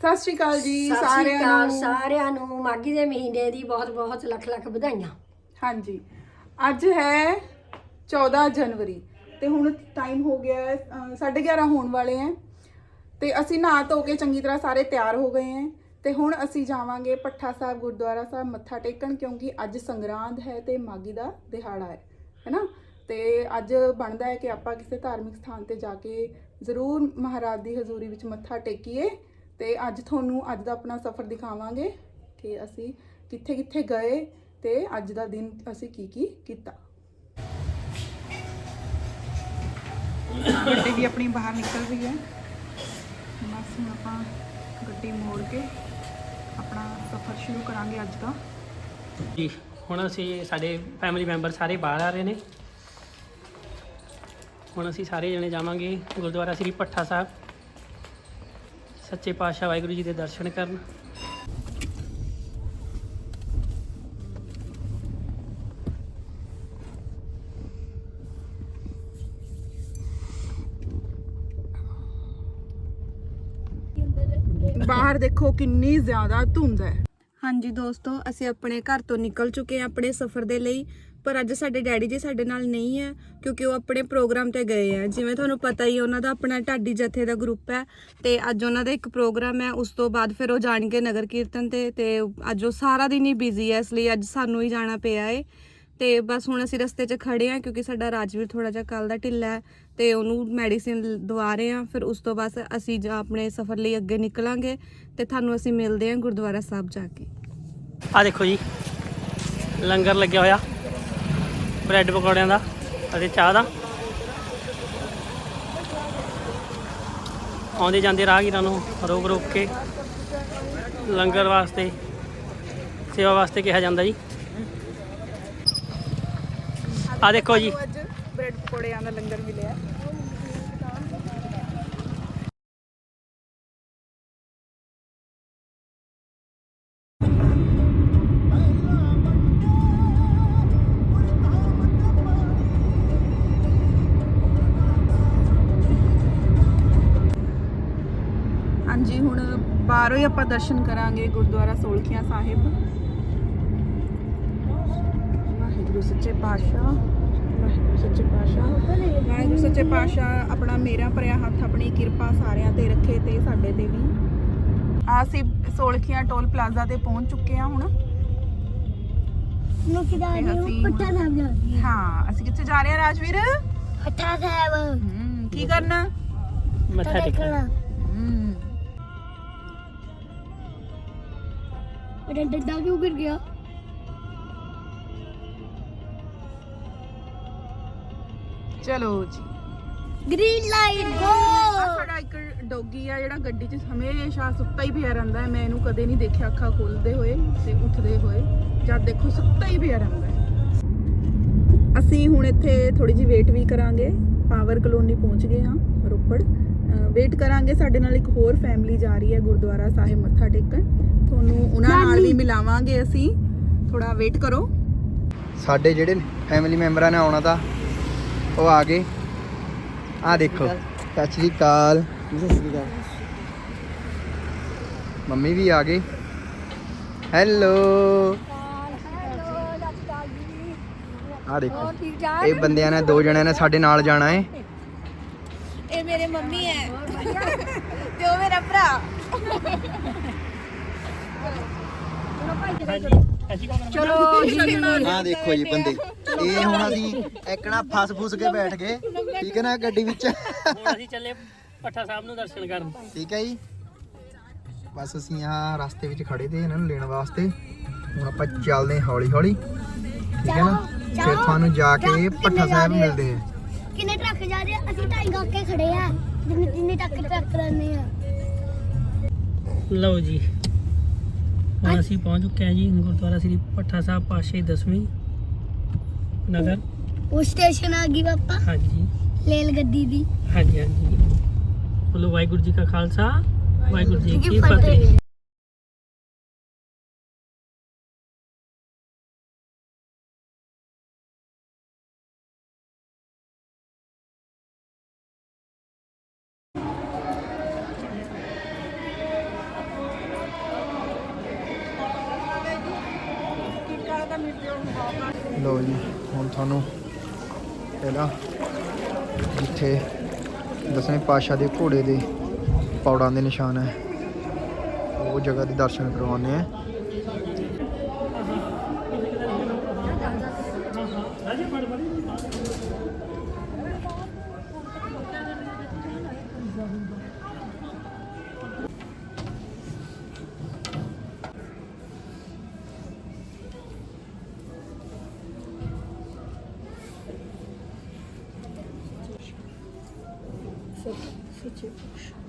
ਸਤਿ ਸ਼੍ਰੀ ਅਕਾਲ ਜੀ ਸਤਿ ਸ਼੍ਰੀ ਸਾਰਿਆਂ ਅਕਾਲ ਨੂੰ। ਸਾਰਿਆਂ ਨੂੰ। ਮਾਘੀ ਦੇ ਮਹੀਨੇ ਦੀ ਬਹੁਤ ਬਹੁਤ ਲੱਖ ਲੱਖ ਵਧਾਈਆਂ। ਹਾਂਜੀ। ਅੱਜ ਹੈ 14 ਜਨਵਰੀ ਤੇ ਹੁਣ ਟਾਈਮ ਹੋ ਗਿਆ ਹੈ 11:30 ਹੋਣ ਵਾਲੇ ਹੈ ਤੇ ਅਸੀਂ ਨਹਾ ਧੋ ਕੇ ਚੰਗੀ ਤਰ੍ਹਾਂ ਸਾਰੇ ਤਿਆਰ ਹੋ ਗਏ ਹੈ ਤੇ ਹੁਣ ਅਸੀਂ ਜਾਵਾਂਗੇ ਪੱਠਾ ਸਾਹਿਬ ਗੁਰਦੁਆਰਾ ਸਾਹਿਬ ਮੱਥਾ ਟੇਕਣ ਕਿਉਂਕਿ ਅੱਜ ਸੰਗਰਾਂਦ ਹੈ ਤੇ ਮਾਗੀ ਦਾ ਦਿਹਾੜਾ ਹੈ ਹੈਨਾ? ਤੇ ਅੱਜ ਬਣਦਾ ਹੈ ਕਿ ਆਪਾਂ ਕਿਸੇ ਧਾਰਮਿਕ ਸਥਾਨ ਤੇ ਜਾ ਕੇ ਜ਼ਰੂਰ ਮਹਾਰਾਜ ਦੀ ਹਜ਼ੂਰੀ ਵਿੱਚ ਮੱਥਾ ਟੇਕੀਏ ਤੇ ਅੱਜ ਤੁਹਾਨੂੰ ਅੱਜ ਦਾ ਆਪਣਾ ਸਫ਼ਰ ਦਿਖਾਵਾਂਗੇ ਕਿ ਅਸੀਂ ਕਿੱਥੇ ਕਿੱਥੇ ਗਏ ਤੇ ਅੱਜ ਦਾ ਦਿਨ ਅਸੀਂ ਕੀ ਕੀ ਕੀਤਾ। ਗੱਡੀ ਵੀ ਆਪਣੀ ਬਾਹਰ ਨਿਕਲ ਰਹੀ ਹੈ। ਬਸ ਹੁਣ ਆਪਾਂ ਗੱਡੀ ਮੋੜ ਕੇ ਆਪਣਾ ਸਫ਼ਰ ਸ਼ੁਰੂ ਕਰਾਂਗੇ ਅੱਜ ਦਾ। ਜੀ, ਹੁਣ ਅਸੀਂ ਸਾਡੇ ਫੈਮਿਲੀ ਮੈਂਬਰ ਸਾਰੇ ਬਾਹਰ ਆ ਰਹੇ ਨੇ। ਹੁਣ ਅਸੀਂ ਸਾਰੇ ਜਣੇ ਜਾਵਾਂਗੇ ਗੁਰਦੁਆਰਾ ਸ੍ਰੀ ਭੱਠਾ ਸਾਹਿਬ। ਸੱਚੇ ਪਾਤਸ਼ਾਹ ਵਾਹਿਗੁਰੂ ਜੀ ਦੇ ਦਰਸ਼ਨ ਕਰਨ। ਬਾਹਰ ਦੇਖੋ ਕਿੰਨੀ ਜ਼ਿਆਦਾ ਧੁੰਦ ਹੈ। ਹਾਂਜੀ ਦੋਸਤੋ ਅਸੀਂ ਆਪਣੇ ਘਰ ਤੋਂ ਨਿਕਲ ਚੁੱਕੇ ਹਾਂ ਆਪਣੇ ਸਫ਼ਰ ਦੇ ਲਈ। ਪਰ ਅੱਜ ਸਾਡੇ ਡੈਡੀ ਜੀ ਸਾਡੇ ਨਾਲ ਨਹੀਂ ਹੈ ਕਿਉਂਕਿ ਉਹ ਆਪਣੇ ਪ੍ਰੋਗਰਾਮ ਤੇ ਗਏ ਆ। ਜਿਵੇਂ ਤੁਹਾਨੂੰ ਪਤਾ ਹੀ ਹੈ, ਉਹਨਾਂ ਦਾ ਆਪਣਾ ਢਾਡੀ ਜਥੇ ਦਾ ਗਰੁੱਪ ਹੈ ਤੇ ਅੱਜ ਉਹਨਾਂ ਦਾ ਇੱਕ ਪ੍ਰੋਗਰਾਮ ਹੈ ਉਸ ਤੋਂ ਬਾਅਦ ਫਿਰ ਉਹ ਜਾਣਗੇ ਨਗਰ ਕੀਰਤਨ ਤੇ ਤੇ ਅੱਜ ਉਹ ਸਾਰਾ ਦਿਨ ਹੀ ਬਿਜ਼ੀ ਹੈ ਇਸ ਲਈ ਅੱਜ ਸਾਨੂੰ ਹੀ ਜਾਣਾ ਪਿਆ ਏ। ਤੇ ਬਸ ਹੁਣ ਅਸੀਂ ਰਸਤੇ 'ਚ ਖੜੇ ਆ ਕਿਉਂਕਿ ਸਾਡਾ ਰਾਜਵੀਰ ਥੋੜਾ ਜਿਹਾ ਕੱਲ ਦਾ ਢਿੱਲਾ ਹੈ ਤੇ ਉਹਨੂੰ ਮੈਡੀਸਿਨ ਦਵਾ ਰਹੇ ਆ ਫਿਰ ਉਸ ਤੋਂ ਬਾਅਦ ਅਸੀਂ ਆਪਣੇ ਸਫ਼ਰ ਲਈ ਅੱਗੇ ਨਿਕਲਾਂਗੇ ਤੇ ਤੁਹਾਨੂੰ ਅਸੀਂ ਮਿਲਦੇ ਹਾਂ ਗੁਰਦੁਆਰਾ ਸਾਹਿਬ ਜਾ ਕੇ। ਆ ਦੇਖੋ ਜੀ ਲੰਗਰ ਲੱਗਿਆ ਹੋਇਆ। ਬ੍ਰੈਡ ਪਕੌੜਿਆਂ ਦਾ ਅਤੇ ਚਾਹ ਦਾ। ਆਉਂਦੇ ਜਾਂਦੇ ਰਾਹਗੀਰਾਂ ਨੂੰ ਰੋਕ ਰੋਕ ਕੇ ਲੰਗਰ ਵਾਸਤੇ, ਸੇਵਾ ਵਾਸਤੇ ਕਿਹਾ ਜਾਂਦਾ ਜੀ। ਆ ਦੇਖੋ ਜੀ। ਬ੍ਰੈਡ ਪਕੌੜਿਆਂ ਦਾ ਲੰਗਰ ਮਿਲਿਆ। ਹਾਂਜੀ ਹੁਣ ਬਾਹਰੋਂ ਹੀ ਆਪਾਂ ਦਰਸ਼ਨ ਕਰਾਂਗੇ ਗੁਰਦੁਆਰਾ ਸੋਲਖੀਆਂ ਸਾਹਿਬ। ਵਾਹਿਗੁਰੂ ਸੱਚੇ ਪਾਤਸ਼ਾਹ ਵਾਹਿਗੁਰੂ ਸੱਚੇ ਪਾਤਸ਼ਾਹ ਵਾਹਿਗੁਰੂ ਸੱਚੇ ਪਾਤਸ਼ਾਹ ਆਪਣਾ ਮੇਰਾ ਭਰਿਆ ਹੱਥ ਆਪਣੀ ਕਿਰਪਾ ਸਾਰਿਆਂ ਤੇ ਰੱਖੇ ਤੇ ਸਾਡੇ ਤੇ ਵੀ। ਆ ਅਸੀਂ ਸੋਲਖੀਆਂ ਟੋਲ ਪਲਾਜ਼ਾ ਤੇ ਪਹੁੰਚ ਚੁੱਕੇ ਹਾਂ ਹੁਣ। ਪੱਟਾ ਸਾਹਿਬ ਜਾਂਦੀ ਹਾਂ। ਅਸੀਂ ਕਿੱਥੇ ਜਾ ਰਹੇ ਹਾਂ ਰਾਜਵੀਰ? ਪੱਟਾ ਸਾਹਿਬ। ਕੀ ਕਰਨਾ? ਮੱਥਾ ਟੇਕਣਾ। ਮੇਰਾ ਡੰਡਾ ਕਿਉਂ ਗਿਰ ਗਿਆ? ਚਲੋ ਜੀ। ਗ੍ਰੀਨ ਲਾਈਟ ਆਹ ਗੋ ਸਾਡਾ ਇੱਕ ਡੋਗੀ ਆ ਜਿਹੜਾ ਗੱਡੀ 'ਚ ਹਮੇਸ਼ਾ ਸੁੱਤਾ ਹੀ ਪਿਆ ਰਹਿੰਦਾ ਹੈ। ਮੈਂ ਇਹਨੂੰ ਕਦੇ ਨਹੀਂ ਦੇਖਿਆ ਅੱਖਾਂ ਖੋਲਦੇ ਹੋਏ ਤੇ ਉੱਠਦੇ ਹੋਏ। ਜਦ ਦੇਖੋ ਸੁੱਤਾ ਹੀ ਪਿਆ ਰਹਿੰਦਾ ਹੈ। ਅਸੀਂ ਹੁਣ ਇੱਥੇ ਥੋੜੀ ਜਿਹੀ ਵੇਟ ਵੀ ਕਰਾਂਗੇ। ਪਾਵਰ ਕਲੋਨੀ ਪਹੁੰਚ ਗਏ ਹਾਂ ਰੋਪੜ। ਵੇਟ ਕਰਾਂਗੇ ਸਾਡੇ ਨਾਲ ਇੱਕ ਹੋਰ ਫੈਮਿਲੀ ਜਾ ਰਹੀ ਹੈ ਗੁਰਦੁਆਰਾ ਸਾਹਿਬ ਮੱਥਾ ਟੇਕਣ। ਤੁਹਾਨੂੰ ਉਹਨਾਂ ਨਾਲ ਵੀ ਮਿਲਾਵਾਂਗੇ ਅਸੀਂ। ਥੋੜਾ ਵੇਟ ਕਰੋ। ਸਾਡੇ ਜਿਹੜੇ ਫੈਮਿਲੀ ਮੈਂਬਰਾਂ ਨੇ ਆਉਣਾ ਤਾਂ ਉਹ ਆ ਗਏ। ਆ ਦੇਖੋ ਸਤਿ ਸ਼੍ਰੀ ਅਕਾਲ। ਮੰਮੀ ਵੀ ਆ ਗਏ। ਹੈਲੋ ਆ ਦੇਖੋ ਇਹ ਬੰਦਿਆਂ ਨੇ ਦੋ ਜਣਿਆਂ ਨੇ ਸਾਡੇ ਨਾਲ ਜਾਣਾ ਹੈ। ਇਹ ਮੇਰੇ ਮੰਮੀ ਹੈ। ਤੇ ਉਹ ਮੇਰਾ ਭਰਾ। ਚਲੋ ਆ। ਦੇਖੋ ਜੀ ਬੰਦੇ। ਇਹ ਹੁਣ ਅਸੀਂ ਇੱਕਣਾ ਫਸ ਫੁਸ ਕੇ ਬੈਠ ਗਏ। ਠੀਕ ਹੈ ਨਾ ਗੱਡੀ ਵਿੱਚ। ਹੁਣ ਅਸੀਂ ਚੱਲੇ ਭੱਠਾ ਸਾਹਿਬ ਨੂੰ ਦਰਸ਼ਨ ਕਰਨ। ਠੀਕ ਹੈ ਜੀ। ਬਸ ਅਸੀਂ ਆ ਰਸਤੇ ਵਿੱਚ ਖੜੇ ਤੇ ਇਹਨਾਂ ਨੂੰ ਲੈਣ ਵਾਸਤੇ। ਹੁਣ ਆਪਾਂ ਚੱਲਦੇ ਹਾਂ ਹੌਲੀ ਹੌਲੀ ਠੀਕ ਹੈ ਨਾ? ਫਿਰ ਤੁਹਾਨੂੰ ਜਾ ਕੇ ਭੱਠਾ ਸਾਹਿਬ ਮਿਲਦੇ ਆ। ਕਿੰਨੇ ਟਰੱਕ ਜਾ ਰਹੇ ਆ? ਅਸੀਂ ਢਾਈ ਕਰਕੇ ਖੜੇ ਆ। ਜਿੰਨੇ ਜਿੰਨੇ ਟੱਕ ਟਰੱਕ ਰਹਿੰਦੇ ਆ। ਲਓ ਜੀ। ਹੁਣ ਅਸੀਂ ਪਹੁੰਚ ਚੁੱਕੇ ਹਾਂ ਜੀ ਗੁਰਦੁਆਰਾ ਸ੍ਰੀ ਭੱਠਾ ਸਾਹਿਬ ਪਾਸ਼ੇ 10ਵੀਂ ਨਗਰ। ਉਹ ਸਟੇਸ਼ਨ ਆ ਗਈ ਪਾਪਾ ਹਾਂਜੀ। ਰੇਲ ਗੱਡੀ ਦੀ। ਹਾਂਜੀ ਹਾਂਜੀ। ਬੋਲੋ ਵਾਹਿਗੁਰੂ ਜੀ ਕਾ ਖਾਲਸਾ ਵਾਹਿਗੁਰੂ ਜੀ ਕੀ ਫਤਿਹ। ਫਤਿਹ ਜੀ, ਹੁਣ ਤੁਹਾਨੂੰ ਪਹਿਲਾਂ ਜਿੱਥੇ ਦਸਵੇਂ ਪਾਤਸ਼ਾਹ ਦੇ ਘੋੜੇ ਦੇ ਪੌੜਾਂ ਦੇ ਨਿਸ਼ਾਨ ਹੈ, ਉਹ ਜਗ੍ਹਾ ਦੇ ਦਰਸ਼ਨ ਕਰਵਾਉਂਦੇ ਆ ਦਸਵੇਂ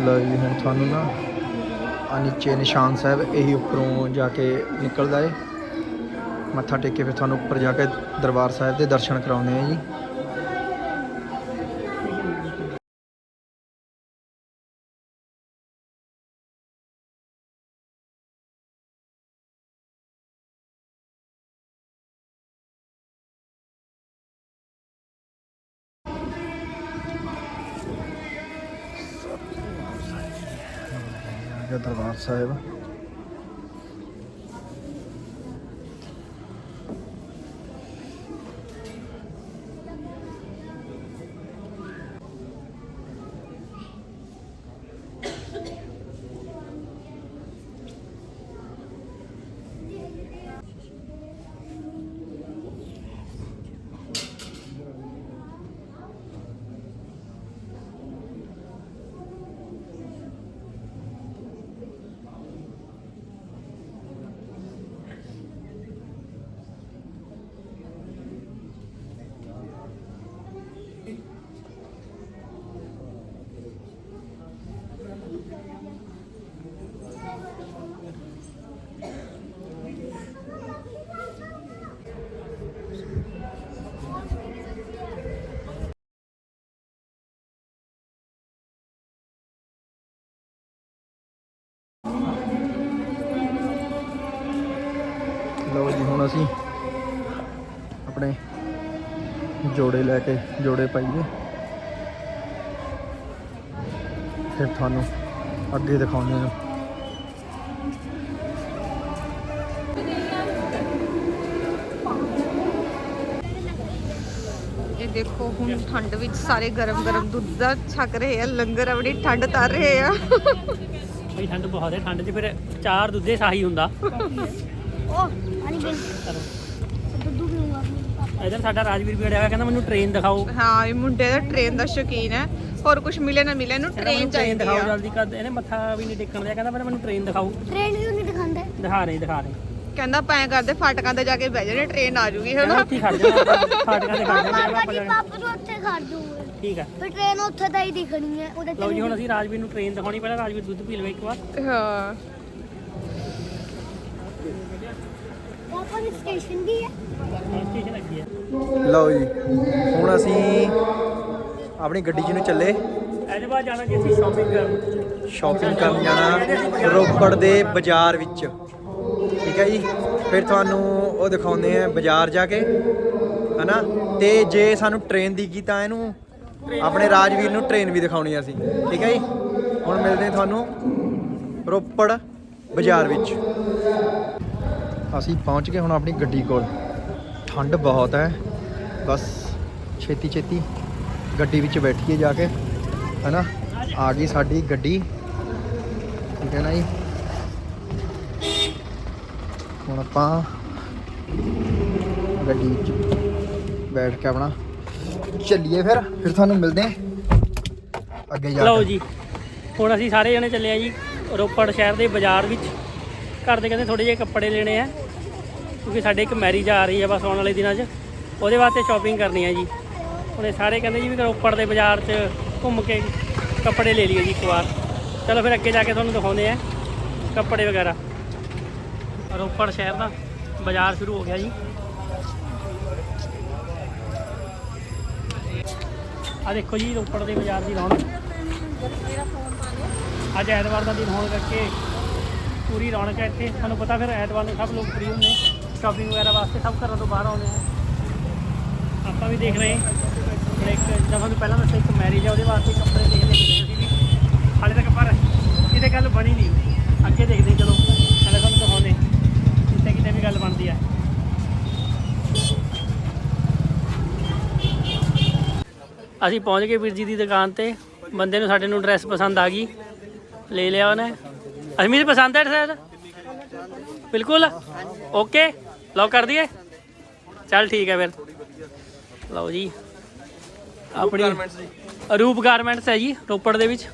ਲਓ ਜੀ, ਹੁਣ ਤੁਹਾਨੂੰ ਨਾ ਆ ਨੀਚੇ ਨਿਸ਼ਾਨ ਸਾਹਿਬ, ਇਹੀ ਉੱਪਰੋਂ ਜਾ ਕੇ ਨਿਕਲਦਾ ਏ। ਮੱਥਾ ਟੇਕ ਕੇ ਫਿਰ ਤੁਹਾਨੂੰ ਉੱਪਰ ਜਾ ਕੇ ਦਰਬਾਰ ਸਾਹਿਬ ਦੇ ਦਰਸ਼ਨ ਕਰਾਉਂਦੇ ਆ ਜੀ। ਗਿਆ ਦਰਬਾਰ ਸਾਹਿਬ ਲਓ ਜੀ ਹੁਣ ਅਸੀਂ ਆਪਣੇ ਜੋੜੇ ਲੈ ਕੇ ਜੋੜੇ ਪਾਈਏ। ਫਿਰ ਤੁਹਾਨੂੰ ਅੱਗੇ ਦਿਖਾਉਂਦੇ ਹਾਂ। ਇਹ ਦੇਖੋ ਹੁਣ ਠੰਡ ਵਿੱਚ ਸਾਰੇ ਗਰਮ ਗਰਮ ਦੁੱਧ ਦਾ ਛਕ ਰਹੇ ਆ ਲੰਗਰ ਆਪਣੀ ਠੰਡ ਤਰ ਰਹੇ ਆ। ਬਈ ਠੰਡ ਬਹੁਤ ਹੈ ਠੰਡ 'ਚ ਫਿਰ ਚਾਰ ਦੁੱਧੇ ਸਾਹੀ ਹੁੰਦਾ। ਉਹ ਇਧਰ ਸਾਡਾ ਰਾਜਵੀਰ ਵੀ ਅੜਿਆ ਹੋਇਆ ਕਹਿੰਦਾ ਮੈਨੂੰ ਟ੍ਰੇਨ ਦਿਖਾਓ। ਹਾਂ ਇਹ ਮੁੰਡੇ ਦਾ ਟ੍ਰੇਨ ਦਾ ਸ਼ੌਕੀਨ ਹੈ। ਹੋਰ ਕੁਝ ਮਿਲੇ ਨਾ ਮਿਲੇ ਇਹਨੂੰ ਕਹਿੰਦਾ ਟ੍ਰੇਨ ਮੈਨੂੰ ਚਾਹੀਦੀ ਦਿਖਾਓ ਆ। ਜਲਦੀ ਕਰ ਇਹਨੇ ਮੱਥਾ ਵੀ ਨਹੀਂ ਟੇਕਣ ਦਿਆ ਕਹਿੰਦਾ ਪਹਿਲਾਂ ਮੈਨੂੰ ਟ੍ਰੇਨ ਦਿਖਾਓ। ਟ੍ਰੇਨ ਕਿਉਂ ਨਹੀਂ ਦਿਖਾਉਂਦੇ? ਦਿਖਾ ਰਹੇ ਦਿਖਾ ਰਹੇ। ਕਹਿੰਦਾ ਪੈ ਕਰਦੇ ਫਾਟਕਾਂ ਤੇ ਜਾ ਕੇ ਬਹਿ ਜਾਣੇ ਟ੍ਰੇਨ ਆ ਜੂਗੀ ਕਹਿੰਦਾ ਹਨਾ ਉੱਥੇ ਹੀ ਖੜ ਜਾਣਾ ਫਾਟਕਾਂ ਤੇ ਖੜ ਜਾਣਾ ਪਾਪਾ ਆਪਾਂ ਜੀ ਜਾਣਾ। ਪਾਪਾ ਨੂੰ ਉੱਥੇ ਖੜ ਦੂੰਗੇ ਠੀਕ ਹੈ ਫਿਰ ਟ੍ਰੇਨ ਉੱਥੇ ਤਾਂ ਹੀ ਦਿਖਣੀ ਹੈ ਉਹਦੇ ਲਓ ਜੀ ਹੁਣ ਅਸੀਂ ਰਾਜਵੀਰ ਨੂੰ ਟ੍ਰੇਨ ਦਿਖਾਉਣੀ ਪਹਿਲਾਂ ਰਾਜਵੀਰ ਦੁੱਧ ਪੀ ਲਵੇ ਇੱਕ ਵਾਰ। ਹਾਂ। ਸਟੇਸ਼ਨ ਵੀ ਹੈ। ਲਓ ਜੀ ਹੁਣ ਅਸੀਂ ਆਪਣੀ ਗੱਡੀ 'ਚ ਨੂੰ ਚੱਲੇ। ਇਹਦੇ ਬਾਅਦ ਜਾਣਾ ਜੀ ਅਸੀਂ ਸ਼ਾਪਿੰਗ ਕਰਨ। ਸ਼ਾਪਿੰਗ ਕਰਨ ਜਾਣਾ ਰੋਪੜ ਦੇ ਬਾਜ਼ਾਰ ਵਿੱਚ। ਠੀਕ ਹੈ ਜੀ ਫਿਰ ਤੁਹਾਨੂੰ ਉਹ ਦਿਖਾਉਂਦੇ ਆ ਬਾਜ਼ਾਰ ਜਾ ਕੇ ਹਨਾ? ਤੇ ਜੇ ਸਾਨੂੰ ਟ੍ਰੇਨ ਦੀ ਤਾਂ ਇਹਨੂੰ ਆਪਣੇ ਰਾਜਵੀਰ ਨੂੰ ਟ੍ਰੇਨ ਵੀ ਦਿਖਾਉਣੀ ਆ ਅਸੀਂ। ਠੀਕ ਹੈ ਜੀ? ਹੁਣ ਮਿਲਦੇ ਤੁਹਾਨੂੰ ਰੋਪੜ ਬਾਜ਼ਾਰ ਵਿੱਚ। ਅਸੀਂ ਪਹੁੰਚ ਗਏ ਹੁਣ ਆਪਣੀ ਗੱਡੀ ਕੋਲ। ਠੰਡ ਬਹੁਤ ਹੈ। ਬਸ ਛੇਤੀ ਛੇਤੀ ਗੱਡੀ ਵਿੱਚ ਬੈਠੀਏ ਜਾ ਕੇ ਹਨਾ? ਆ ਗਈ ਸਾਡੀ ਗੱਡੀ। ਠੀਕ ਹੈ ਨਾ ਜੀ? ਹੁਣ ਆਪਾਂ ਗੱਡੀ ਵਿੱਚ ਬੈਠ ਕੇ ਆਪਣਾ ਚੱਲੀਏ ਫਿਰ। ਫਿਰ ਤੁਹਾਨੂੰ ਮਿਲਦੇ ਹਾਂ। ਅੱਗੇ ਜਾ ਲਓ ਜੀ। ਹੁਣ ਅਸੀਂ ਸਾਰੇ ਜਣੇ ਚੱਲੇ ਆ ਜੀ ਰੋਪੜ ਸ਼ਹਿਰ ਦੇ ਬਾਜ਼ਾਰ ਵਿੱਚ। ਘਰ ਦੇ ਕਹਿੰਦੇ ਥੋੜੇ ਜਿਹੇ ਕੱਪੜੇ ਲੈਣੇ ਆ, ਕਿਉਂਕਿ ਸਾਡੇ ਇੱਕ ਮੈਰਿਜ ਆ ਰਹੀ ਹੈ ਬਸ ਆਉਣ ਵਾਲੇ ਦਿਨਾਂ 'ਚ। ਉਹਦੇ ਵਾਸਤੇ ਸ਼ਾਪਿੰਗ ਕਰਨੀ ਹੈ ਜੀ। ਹੁਣ ਸਾਰੇ ਕਹਿੰਦੇ ਜੀ ਵੀ ਰੋਪੜ ਦੇ ਬਾਜ਼ਾਰ 'ਚ ਘੁੰਮ ਕੇ ਕੱਪੜੇ ਲੈ ਲਈਏ ਜੀ ਇੱਕ ਵਾਰ। ਚਲੋ ਫਿਰ ਅੱਗੇ ਜਾ ਕੇ ਤੁਹਾਨੂੰ ਦਿਖਾਉਂਦੇ ਆ ਕੱਪੜੇ ਵਗੈਰਾ। ਰੋਪੜ ਸ਼ਹਿਰ ਦਾ ਬਾਜ਼ਾਰ ਸ਼ੁਰੂ ਹੋ ਗਿਆ ਜੀ। ਆ ਦੇਖੋ ਜੀ ਰੋਪੜ ਦੇ ਬਾਜ਼ਾਰ ਦੀ ਰੌਣਕ। ਅੱਜ ਐਤਵਾਰ ਦਾ ਦਿਨ ਹੋਣ ਕਰਕੇ ਪੂਰੀ ਰੌਣਕ ਹੈ ਇੱਥੇ। ਤੁਹਾਨੂੰ ਪਤਾ ਫਿਰ ਐਤਵਾਰ ਨੂੰ ਸਭ ਲੋਕ ਫ੍ਰੀ ਹੁੰਦੇ ਸ਼ਾਪਿੰਗ ਵਗੈਰਾ ਵਾਸਤੇ ਸਭ ਘਰਾਂ ਤੋਂ ਬਾਹਰ ਆਉਂਦੇ ਆ ਆਪਾਂ ਵੀ ਦੇਖ ਰਹੇ ਹਾਂ। ਇੱਕ ਜਦੋਂ ਤੁਹਾਨੂੰ ਪਹਿਲਾਂ ਦੱਸਿਆ, ਇੱਕ ਮੈਰਿਜ ਹੈ ਉਹਦੇ ਵਾਸਤੇ ਕੱਪੜੇ ਦੇਖ ਲੈ ਅਸੀਂ ਵੀ ਹਾਲੇ ਤੱਕ ਪਰ ਕਿਤੇ ਗੱਲ ਬਣੀ ਨਹੀਂ। ਅੱਗੇ ਦੇਖਦੇ ਚਲੋ ਹਾਲੇ ਤੁਹਾਨੂੰ ਦਿਖਾਉਂਦੇ ਕਿਤੇ ਕਿਤੇ ਵੀ ਗੱਲ ਬਣਦੀ ਹੈ ਅਸੀਂ ਪਹੁੰਚ ਗਏ ਵੀਰ ਜੀ ਦੀ ਦੁਕਾਨ ਤੇ। ਬੰਦੇ ਨੂੰ ਸਾਡੇ ਨੂੰ ਡਰੈਸ ਪਸੰਦ ਆ ਗਈ। ਲੈ ਲਿਆ ਉਹਨੇ। ਅਜਮੀਰ ਪਸੰਦ ਹੈ ਸਰ? ਬਿਲਕੁਲ? ਓਕੇ, ਲਓ ਕਰ ਦਈਏ। ਚੱਲ ਠੀਕ ਹੈ ਫਿਰ। ਲਓ ਜੀ। ਆਪਣੀ ਰੂਪ ਗਾਰਮੈਂਟਸ ਹੈ ਜੀ, ਰੋਪੜ ਦੇ ਵਿੱਚ।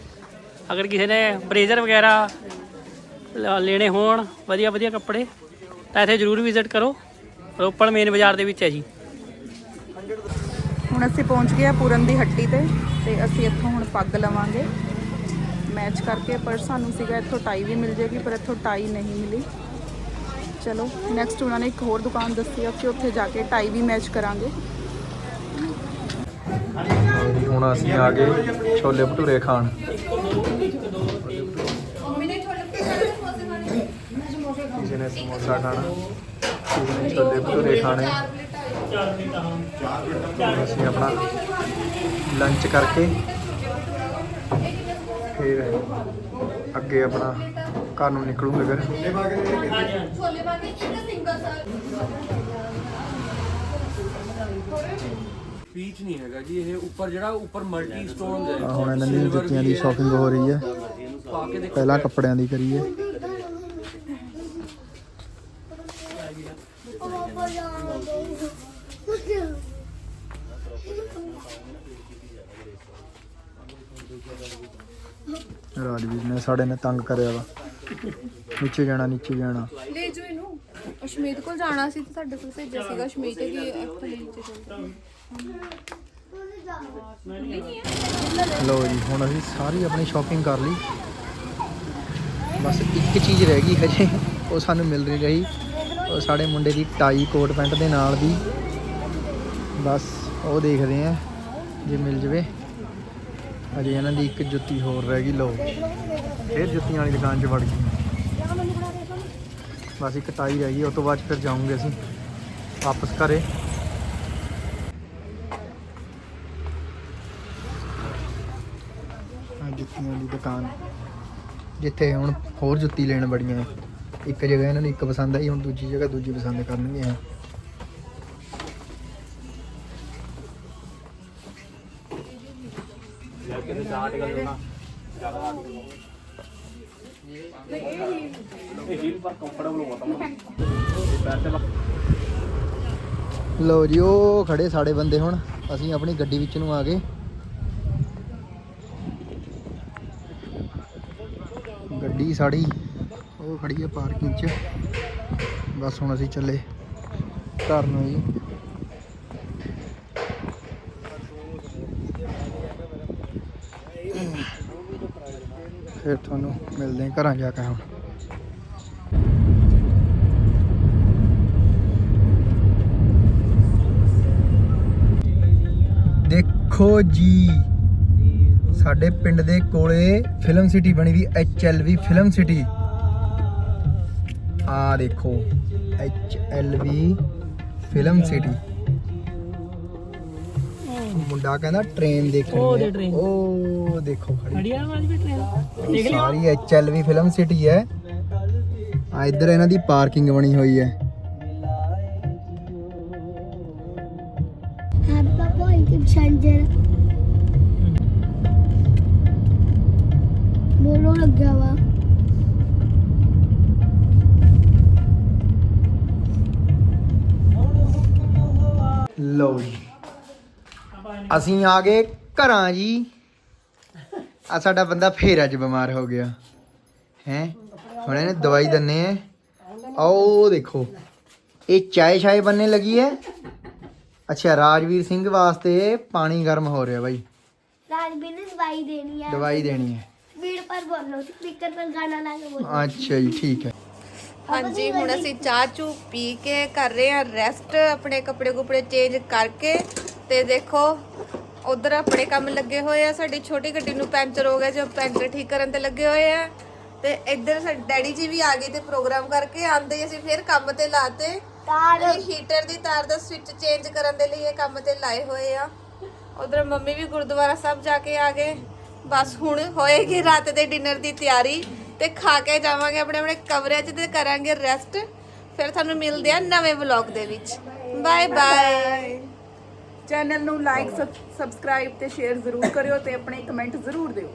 ਅਗਰ ਕਿਸੇ ਨੇ ਬਰੇਜ਼ਰ ਵਗੈਰਾ ਲੈਣੇ ਹੋਣ, ਵਧੀਆ ਵਧੀਆ ਕੱਪੜੇ, ਤਾਂ ਇੱਥੇ ਜ਼ਰੂਰ ਵਿਜ਼ਿਟ ਕਰੋ। ਰੋਪੜ ਮੇਨ ਬਾਜ਼ਾਰ ਦੇ ਵਿੱਚ ਹੈ ਜੀ। ਹੁਣ ਅਸੀਂ ਪਹੁੰਚ ਗਏ ਆ ਪੂਰਨ ਦੀ ਹੱਟੀ ਤੇ ਤੇ ਅਸੀਂ ਇੱਥੋਂ ਹੁਣ ਪੱਗ ਲਵਾਂਗੇ। ਮੈਚ ਕਰਕੇ, ਪਰ ਸਾਨੂੰ ਸੀਗਾ ਇੱਥੋਂ ਟਾਈ ਵੀ ਮਿਲ ਜੇਗੀ ਪਰ ਇੱਥੋਂ ਟਾਈ ਨਹੀਂ ਮਿਲੀ। ਚਲੋ ਨੈਕਸਟ ਉਹਨਾਂ ਨੇ ਇੱਕ ਹੋਰ ਦੁਕਾਨ ਦੱਸੀ ਆ ਕਿ ਉੱਥੇ ਜਾ ਕੇ ਟਾਈ ਵੀ ਮੈਚ ਕਰਾਂਗੇ। ਹੁਣ ਅਸੀਂ ਆ ਗਏ ਛੋਲੇ ਭਟੂਰੇ ਖਾਣ। ਕਿਸੇ ਨੇ ਸਮੋਸਾ ਖਾਣਾ, ਕਿਸੇ ਨੇ ਛੋਲੇ ਭਟੂਰੇ ਖਾਣੇ। ਅਸੀਂ ਆਪਣਾ ਲੰਚ ਕਰਕੇ ਫਿਰ ਅੱਗੇ ਆਪਣਾ ਘਰ ਨੂੰ ਨਿਕਲੂਗੇ ਫਿਰ। ਪੀਚ ਨਹੀਂ ਹੈਗਾ ਜੀ ਇਹ ਉੱਪਰ ਜਿਹੜਾ ਉੱਪਰ ਮਲਟੀ ਹੈ ਆਹ ਹੁਣ ਇਹਨਾਂ ਦੀ ਜੁੱਤੀਆਂ ਦੀ ਸ਼ਾਪਿੰਗ ਹੋ। ਰਹੀ ਹੈ। ਪਾ ਕੇ ਪਹਿਲਾਂ ਕੱਪੜਿਆਂ ਦੀ ਕਰੀਏ। ਰਾਜਵੀਰ ਨੇ ਸਾਡੇ ਨੇ ਤੰਗ ਕਰਿਆ ਵਾ। ਨੀਚੇ ਜਾਣਾ ਨੀਚੇ ਜਾਣਾ। ਲੈ ਜੋ ਇਹਨੂੰ। ਅਸ਼ਮੀਤ ਕੋਲ ਜਾਣਾ ਸੀ ਤੇ ਸਾਡੇ ਕੋਲ ਭੇਜਿਆ ਸੀਗਾ ਅਸ਼ਮੀਤ ਦੀ ਐਕਚੁਅਲੀ ਨੀਚੇ ਚੱਲ ਲਓ ਜੀ ਹੁਣ ਅਸੀਂ ਸਾਰੀ ਆਪਣੀ ਸ਼ਾਪਿੰਗ ਕਰ ਲਈ। ਬਸ ਇੱਕ ਚੀਜ਼ ਰਹਿ ਗਈ ਹਜੇ ਉਹ ਸਾਨੂੰ ਮਿਲ ਨਹੀਂ ਰਹੀ। ਉਹ ਸਾਡੇ ਮੁੰਡੇ ਦੀ ਟਾਈ ਕੋਟ ਪੈਂਟ ਦੇ ਨਾਲ ਦੀ। ਬਸ ਉਹ ਦੇਖਦੇ ਆ ਜੇ ਮਿਲ ਜਵੇ। ਅਜੇ ਇਹਨਾਂ ਦੀ ਇੱਕ ਜੁੱਤੀ ਹੋਰ ਰਹਿ ਗਈ, ਲਓ। ਫਿਰ ਜੁੱਤੀਆਂ ਵਾਲੀ ਦੁਕਾਨ 'ਚ ਵੜ ਗਈ। ਬਸ ਇੱਕ ਟਾਈ ਰਹਿ ਗਈ ਉਸ ਤੋਂ ਬਾਅਦ ਫਿਰ ਜਾਵਾਂਗੇ ਅਸੀਂ ਵਾਪਸ ਘਰੇ। ਆ ਜੁੱਤੀਆਂ ਦੀ ਦੁਕਾਨ। ਜਿੱਥੇ ਹੁਣ ਹੋਰ ਜੁੱਤੀ ਲੈਣ ਬੜੀਆਂ ਇੱਕ ਜਗ੍ਹਾ ਇਹਨਾਂ ਨੂੰ ਇੱਕ ਪਸੰਦ ਆਈ, ਹੁਣ ਦੂਜੀ ਜਗ੍ਹਾ ਦੂਜੀ ਪਸੰਦ ਕਰਨਗੇ ਇਹ ਲੋ ਜੀ, ਉਹ ਖੜੇ ਸਾਡੇ ਬੰਦੇ ਹੁਣ। ਅਸੀਂ ਆਪਣੀ ਗੱਡੀ ਵਿੱਚ ਨੂੰ ਆ ਗਏ। ਗੱਡੀ ਸਾਡੀ ਉਹ ਖੜੀ ਹੈ ਪਾਰਕਿੰਗ 'ਚ। ਬਸ ਹੁਣ ਅਸੀਂ ਚੱਲੇ। ਘਰ ਨੂੰ ਜੀ। ਫਿਰ ਤੁਹਾਨੂੰ ਮਿਲਦੇ ਹਾਂ ਘਰਾਂ ਜਾ ਕੇ ਹੁਣ। ਦੇਖੋ ਜੀ, ਸਾਡੇ ਪਿੰਡ ਦੇ ਕੋਲੇ ਫਿਲਮ ਸਿਟੀ ਬਣੀ ਵੀ ਵੀ ਫਿਲਮ ਸਿਟੀ। ਆ ਦੇਖੋ ਵੀ ਫਿਲਮ ਸਿਟੀ। ਮੁੰਡਾ ਕਹਿੰਦਾ ਟ੍ਰੇਨ ਦੇਖਣੀ ਉਹ ਹੈ। ਦੇ train। ਉਹ ਦੇਖੋ ਖੜੀ। ਖੜੀਆ ਆਵਾਜ਼ ਵੀ ਟ੍ਰੇਨ ਦੇਖ ਲਿਆ ਸਾਰੀ ਵੀ ਫਿਲਮ ਸਿਟੀ ਹੈ। ਆ ਇੱਧਰ ਇਹਨਾਂ ਦੀ ਪਾਰਕਿੰਗ ਬਣੀ ਹੋਈ ਹੈ। Channel ਬੋਲੋ ਲੱਗਿਆ ਵਾ। ਲਓ ਜੀ। ਅਸੀਂ ਆ ਗਏ ਘਰਾਂ ਜੀ। ਆ ਸਾਡਾ ਬੰਦਾ ਫੇਰ ਅੱਜ ਬਿਮਾਰ ਹੋ ਗਿਆ। ਹੈ? ਹੁਣ ਇਹਨੇ ਦਵਾਈ ਦੰਨੇ ਆ। ਆਓ ਦੇਖੋ ਇਹ ਚਾय ਸ਼ਾਏ ਬੰਨੇ ਲੱਗੀ ਹੈ। ਅੱਛਾ ਰਾਜਵੀਰ ਸਿੰਘ ਵਾਸਤੇ ਪਾਣੀ ਗਰਮ ਹੋ ਰਿਹਾ ਬਾਈ। ਰਾਜਵੀਰ ਨੇ ਦਵਾਈ ਦੇਣੀ ਹੈ ਦਵਾਈ ਦੇਣੀ ਹੈ। ਵੀੜ ਪਰ ਬੋਲੋ ਸਪੀਕਰ ਪਰ ਗਾਣਾ ਲਾ ਕੇ ਬੋਲੋ। ਅੱਛਾ ਜੀ ਠੀਕ ਹੈ। ਹਾਂਜੀ ਹੁਣ ਅਸੀਂ ਚਾਹ ਚੂ ਪੀ ਕੇ ਕਰ ਰਹੇ ਹਾਂ। ਰੈਸਟ ਆਪਣੇ ਕੱਪੜੇ ਕੁਪੜੇ ਚੇਂਜ ਕਰਕੇ ਤੇ ਦੇਖੋ ਉਧਰ ਆਪਣੇ ਕੰਮ ਲੱਗੇ ਹੋਏ ਆ ਸਾਡੀ ਛੋਟੀ ਗੱਡੀ ਨੂੰ ਪੈਂਚਰ ਹੋ ਗਿਆ ਜੋ ਪੈਂਚਰ ਠੀਕ ਕਰਨ ਤੇ ਲੱਗੇ ਹੋਏ ਆ। ਤੇ ਇੱਧਰ ਸਾਡੇ ਡੈਡੀ ਜੀ ਵੀ ਆ ਗਏ ਤੇ ਪ੍ਰੋਗਰਾਮ ਕਰਕੇ ਆਂਦੇ ਅਸੀਂ ਫਿਰ ਕੰਮ ਤੇ ਲਾਤੇ। ਤਾਰ। ਹੀਟਰ ਦੀ ਤਾਰ ਦਾ ਸਵਿਚ ਚੇਂਜ ਕਰਨ ਦੇ ਲਈ ਇਹ ਕੰਮ ਤੇ ਲਾਏ ਹੋਏ ਆ। ਉਧਰ ਮੰਮੀ ਵੀ ਗੁਰਦੁਆਰਾ ਸਾਹਿਬ ਜਾ ਕੇ ਆ ਗਏ। ਬਸ ਹੁਣ ਹੋਏਗੀ ਰਾਤ ਦੇ ਡਿਨਰ ਦੀ ਤਿਆਰੀ ਤੇ ਖਾ ਕੇ ਜਾਵਾਂਗੇ ਆਪਣੇ ਆਪਣੇ ਕਮਰੇ 'ਚ ਤੇ ਕਰਾਂਗੇ ਰੈਸਟ ਫਿਰ ਤੁਹਾਨੂੰ ਮਿਲਦੇ ਆ ਨਵੇਂ ਵਲੌਗ ਦੇ ਵਿੱਚ। ਬਾਏ ਬਾਏ ਚੈਨਲ ਨੂੰ ਲਾਈਕ ਸਬਸਕ੍ਰਾਈਬ ਤੇ ਸ਼ੇਅਰ ਜ਼ਰੂਰ ਕਰਿਓ ਤੇ ਆਪਣੇ ਕਮੈਂਟ ਜ਼ਰੂਰ ਦਿਓ।